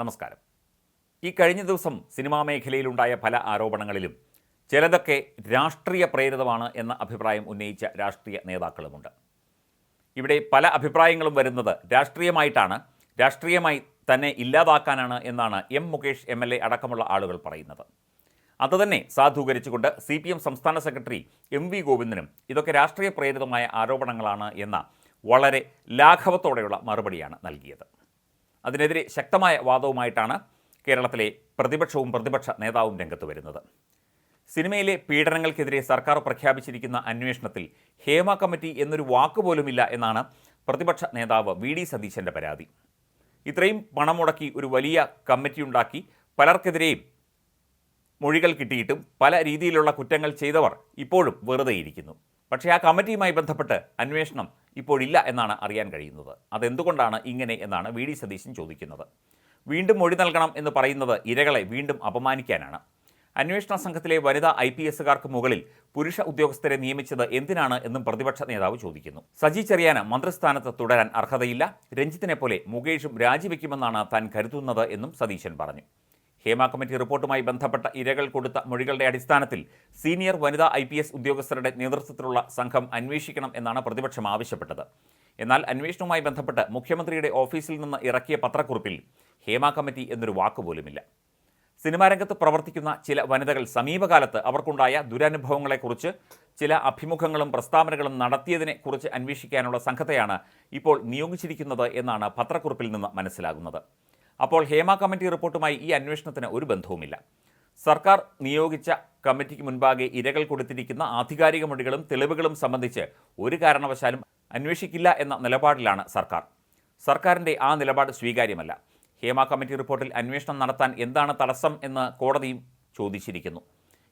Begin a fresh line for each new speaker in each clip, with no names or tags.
നമസ്കാരം. ഈ കഴിഞ്ഞ ദിവസം സിനിമാ മേഖലയിലുണ്ടായ പല ആരോപണങ്ങളിലും ചിലതൊക്കെ രാഷ്ട്രീയ പ്രേരിതമാണ് എന്ന അഭിപ്രായം ഉന്നയിച്ച രാഷ്ട്രീയ നേതാക്കളുമുണ്ട്. ഇവിടെ പല അഭിപ്രായങ്ങളും വരുന്നത് രാഷ്ട്രീയമായിട്ടാണ് രാഷ്ട്രീയമായി തന്നെ ഇല്ലാതാക്കാനാണ് എന്നാണ് M Mukesh M L A അടക്കമുള്ള ആളുകൾ പറയുന്നത്. അതുതന്നെ സാധൂകരിച്ചുകൊണ്ട് സി പി എം സംസ്ഥാന സെക്രട്ടറി എം വി ഗോവിന്ദനും ഇതൊക്കെ രാഷ്ട്രീയ പ്രേരിതമായ ആരോപണങ്ങളാണ് എന്ന വളരെ ലാഘവത്തോടെയുള്ള മറുപടിയാണ് നൽകിയത്. അതിനെതിരെ ശക്തമായ വാദവുമായിട്ടാണ് കേരളത്തിലെ പ്രതിപക്ഷവും പ്രതിപക്ഷ നേതാവും രംഗത്ത് വരുന്നത്. സിനിമയിലെ പീഡനങ്ങൾക്കെതിരെ സർക്കാർ പ്രഖ്യാപിച്ചിരിക്കുന്ന അന്വേഷണത്തിൽ ഹേമ കമ്മിറ്റി എന്നൊരു വാക്കുപോലുമില്ല എന്നാണ് പ്രതിപക്ഷ നേതാവ് വി ഡി സതീശന്റെ പരാതി. ഇത്രയും പണം മുടക്കി ഒരു വലിയ കമ്മിറ്റി ഉണ്ടാക്കി പലർക്കെതിരെയും മൊഴികൾ കിട്ടിയിട്ടും പല രീതിയിലുള്ള കുറ്റങ്ങൾ ചെയ്തവർ ഇപ്പോഴും വെറുതെയിരിക്കുന്നു. പക്ഷേ ആ കമ്മിറ്റിയുമായി ബന്ധപ്പെട്ട് അന്വേഷണം ഇപ്പോഴില്ല എന്നാണ് അറിയാൻ കഴിയുന്നത്. അതെന്തുകൊണ്ടാണ് ഇങ്ങനെ എന്നാണ് വി ഡി സതീശൻ ചോദിക്കുന്നത്. വീണ്ടും മൊഴി നൽകണം എന്ന് പറയുന്നത് ഇരകളെ വീണ്ടും അപമാനിക്കാനാണ്. അന്വേഷണ സംഘത്തിലെ വനിതാ ഐ പി എസുകാർക്ക് മുകളിൽ പുരുഷ ഉദ്യോഗസ്ഥരെ നിയമിച്ചത് എന്തിനാണ് എന്നും പ്രതിപക്ഷ നേതാവ് ചോദിക്കുന്നു. സജി ചെറിയാന് മന്ത്രിസ്ഥാനത്ത് തുടരാൻ അർഹതയില്ല. രഞ്ജിത്തിനെ പോലെ മുകേഷും രാജിവെക്കുമെന്നാണ് താൻ കരുതുന്നത് എന്നും സതീശൻ പറഞ്ഞു. ഹേമ കമ്മിറ്റി റിപ്പോർട്ടുമായി ബന്ധപ്പെട്ട ഇരകൾ കൊടുത്ത മൊഴികളുടെ അടിസ്ഥാനത്തിൽ സീനിയർ വനിതാ ഐ പി എസ് ഉദ്യോഗസ്ഥരുടെ നേതൃത്വത്തിലുള്ള സംഘം അന്വേഷിക്കണം എന്നാണ് പ്രതിപക്ഷം ആവശ്യപ്പെട്ടത്. എന്നാൽ അന്വേഷണവുമായി ബന്ധപ്പെട്ട് മുഖ്യമന്ത്രിയുടെ ഓഫീസിൽ നിന്ന് ഇറക്കിയ പത്രക്കുറിപ്പിൽ ഹേമ കമ്മിറ്റി എന്നൊരു വാക്കുപോലുമില്ല സിനിമാ രംഗത്ത് പ്രവർത്തിക്കുന്ന ചില വനിതകൾ സമീപകാലത്ത് അവർക്കുണ്ടായ ദുരനുഭവങ്ങളെക്കുറിച്ച് ചില അഭിമുഖങ്ങളും പ്രസ്താവനകളും നടത്തിയതിനെ കുറിച്ച് അന്വേഷിക്കാനുള്ള സംഘത്തെയാണ് ഇപ്പോൾ നിയോഗിച്ചിരിക്കുന്നത് എന്നാണ് പത്രക്കുറിപ്പിൽ നിന്ന് മനസ്സിലാകുന്നത്. അപ്പോൾ ഹേമ കമ്മിറ്റി റിപ്പോർട്ടുമായി ഈ അന്വേഷണത്തിന് ഒരു ബന്ധവുമില്ല. സർക്കാർ നിയോഗിച്ച കമ്മിറ്റിക്ക് മുൻപാകെ ഇരകൾ കൊടുത്തിരിക്കുന്ന ആധികാരിക മൊഴികളും തെളിവുകളും സംബന്ധിച്ച് ഒരു കാരണവശാലും അന്വേഷിക്കില്ല എന്ന നിലപാടിലാണ് സർക്കാർ. സർക്കാരിന്റെ ആ നിലപാട് സ്വീകാര്യമല്ല. ഹേമ കമ്മിറ്റി റിപ്പോർട്ടിൽ അന്വേഷണം നടത്താൻ എന്താണ് തടസ്സം എന്ന് കോടതിയും ചോദിച്ചിരിക്കുന്നു.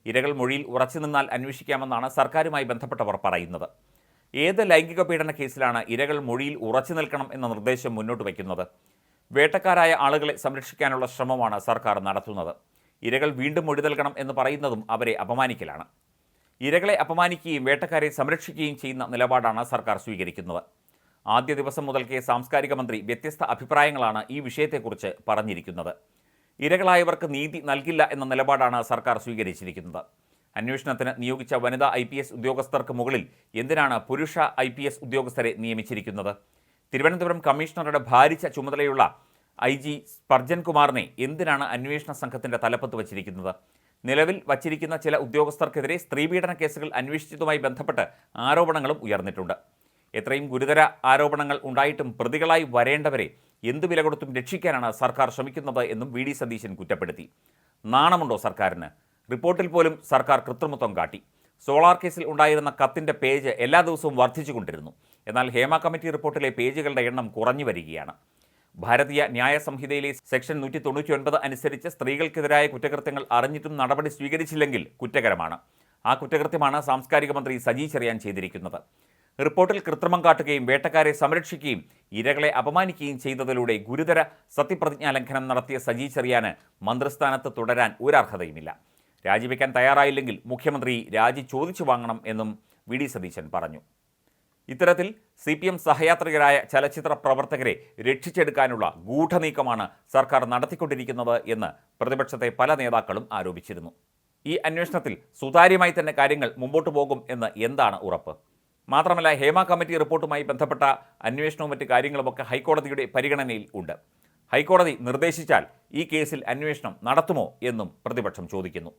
ഇരകൾ മൊഴിയിൽ ഉറച്ചു നിന്നാൽ അന്വേഷിക്കാമെന്നാണ് സർക്കാരുമായി ബന്ധപ്പെട്ടവർ പറയുന്നത്. ഏത് ലൈംഗിക പീഡന കേസിലാണ് ഇരകൾ മൊഴിയിൽ ഉറച്ചു നിൽക്കണം എന്ന നിർദ്ദേശം മുന്നോട്ട് വയ്ക്കുന്നത്? വേട്ടക്കാരായ ആളുകളെ സംരക്ഷിക്കാനുള്ള ശ്രമമാണ് സർക്കാർ നടത്തുന്നത്. ഇരകൾ വീണ്ടും മൊഴി നൽകണം എന്ന് പറയുന്നതും അവരെ അപമാനിക്കലാണ്. ഇരകളെ അപമാനിക്കുകയും വേട്ടക്കാരെ സംരക്ഷിക്കുകയും ചെയ്യുന്ന നിലപാടാണ് സർക്കാർ സ്വീകരിക്കുന്നത്. ആദ്യ ദിവസം മുതൽക്കേ സാംസ്കാരിക മന്ത്രി വ്യത്യസ്ത അഭിപ്രായങ്ങളാണ് ഈ വിഷയത്തെക്കുറിച്ച് പറഞ്ഞിരിക്കുന്നത്. ഇരകളായവർക്ക് നീതി നൽകില്ല എന്ന നിലപാടാണ് സർക്കാർ സ്വീകരിച്ചിരിക്കുന്നത്. അന്വേഷണത്തിന് നിയോഗിച്ച വനിതാ ഐ ഉദ്യോഗസ്ഥർക്ക് മുകളിൽ എന്തിനാണ് പുരുഷ ഐ ഉദ്യോഗസ്ഥരെ നിയമിച്ചിരിക്കുന്നത്? തിരുവനന്തപുരം കമ്മീഷണറുടെ ഭാരിച്ച ചുമതലയുള്ള ഐ ജി സ്പർജൻ കുമാറിനെ എന്തിനാണ് അന്വേഷണ സംഘത്തിന്റെ തലപ്പത്ത് വച്ചിരിക്കുന്നത്? നിലവിൽ വച്ചിരിക്കുന്ന ചില ഉദ്യോഗസ്ഥർക്കെതിരെ സ്ത്രീപീഡന കേസുകൾ അന്വേഷിച്ചതുമായി ബന്ധപ്പെട്ട് ആരോപണങ്ങളും ഉയർന്നിട്ടുണ്ട്. എത്രയും ഗുരുതര ആരോപണങ്ങൾ ഉണ്ടായിട്ടും പ്രതികളായി വരേണ്ടവരെ എന്തു വില കൊടുത്തും രക്ഷിക്കാനാണ് സർക്കാർ ശ്രമിക്കുന്നത് എന്നും വി ഡി സതീശൻ കുറ്റപ്പെടുത്തി. നാണമുണ്ടോ സർക്കാരിന്? റിപ്പോർട്ടിൽ പോലും സർക്കാർ കൃത്രിമത്വം കാട്ടി. സോളാർ കേസിൽ ഉണ്ടായിരുന്ന കത്തിന്റെ പേജ് എല്ലാ ദിവസവും വർദ്ധിച്ചുകൊണ്ടിരുന്നു. എന്നാൽ ഹേമ കമ്മിറ്റി റിപ്പോർട്ടിലെ പേജുകളുടെ എണ്ണം കുറഞ്ഞു വരികയാണ്. ഭാരതീയ ന്യായ സംഹിതയിലെ സെക്ഷൻ നൂറ്റി തൊണ്ണൂറ്റി ഒൻപത് അനുസരിച്ച് സ്ത്രീകൾക്കെതിരായ കുറ്റകൃത്യങ്ങൾ അറിഞ്ഞിട്ടും നടപടി സ്വീകരിച്ചില്ലെങ്കിൽ കുറ്റകരമാണ്. ആ കുറ്റകൃത്യമാണ് സാംസ്കാരിക മന്ത്രി സജി ചെറിയാൻ ചെയ്തിരിക്കുന്നത്. റിപ്പോർട്ടിൽ കൃത്രിമം കാട്ടുകയും വേട്ടക്കാരെ സംരക്ഷിക്കുകയും ഇരകളെ അപമാനിക്കുകയും ചെയ്തതിലൂടെ ഗുരുതര സത്യപ്രതിജ്ഞാ ലംഘനം നടത്തിയ സജി ചെറിയാന് മന്ത്രിസ്ഥാനത്ത് തുടരാൻ ഒരർഹതയുമില്ല. രാജിവെക്കാൻ തയ്യാറായില്ലെങ്കിൽ മുഖ്യമന്ത്രി രാജി ചോദിച്ചു വാങ്ങണം എന്നും വി ഡി സതീശൻ പറഞ്ഞു. ഇത്തരത്തിൽ സി പി എം സഹയാത്രികരായ ചലച്ചിത്ര പ്രവർത്തകരെ രക്ഷിച്ചെടുക്കാനുള്ള ഗൂഢനീക്കമാണ് സർക്കാർ നടത്തിക്കൊണ്ടിരിക്കുന്നത് എന്ന് പ്രതിപക്ഷത്തെ പല നേതാക്കളും ആരോപിച്ചിരുന്നു. ഈ അന്വേഷണത്തിൽ സുതാര്യമായി തന്നെ കാര്യങ്ങൾ മുമ്പോട്ട് പോകും എന്ന് എന്താണ് ഉറപ്പ്? മാത്രമല്ല ഹേമ കമ്മിറ്റി റിപ്പോർട്ടുമായി ബന്ധപ്പെട്ട അന്വേഷണവും മറ്റ് കാര്യങ്ങളുമൊക്കെ ഹൈക്കോടതിയുടെ പരിഗണനയിൽ ഉണ്ട്. ഹൈക്കോടതി നിർദ്ദേശിച്ചാൽ ഈ കേസിൽ അന്വേഷണം നടത്തുമോ എന്നും പ്രതിപക്ഷം ചോദിക്കുന്നു.